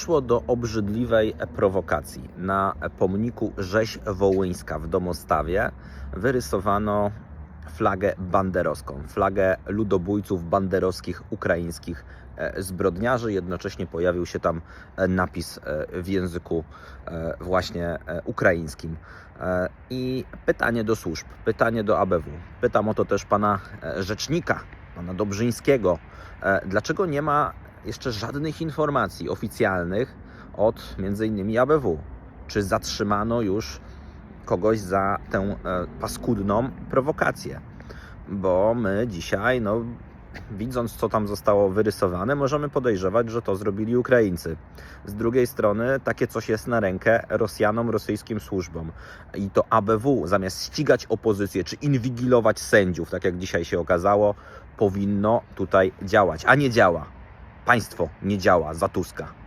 doszło do obrzydliwej prowokacji. Na pomniku Rzeź Wołyńska w Domostawie wyrysowano flagę banderowską, flagę ludobójców banderowskich ukraińskich e, zbrodniarzy. Jednocześnie pojawił się tam e, napis e, w języku właśnie ukraińskim. I pytanie do służb, pytanie do ABW. Pytam o to też pana rzecznika, pana Dobrzyńskiego. Dlaczego nie ma jeszcze żadnych informacji oficjalnych od innymi ABW? Czy zatrzymano już kogoś za tę e, paskudną prowokację? Bo my dzisiaj, no, widząc co tam zostało wyrysowane, możemy podejrzewać, że to zrobili Ukraińcy. Z drugiej strony, takie coś jest na rękę Rosjanom, rosyjskim służbom. I to ABW, zamiast ścigać opozycję czy inwigilować sędziów, tak jak dzisiaj się okazało, powinno tutaj działać, a nie działa. Państwo nie działa za Tuska.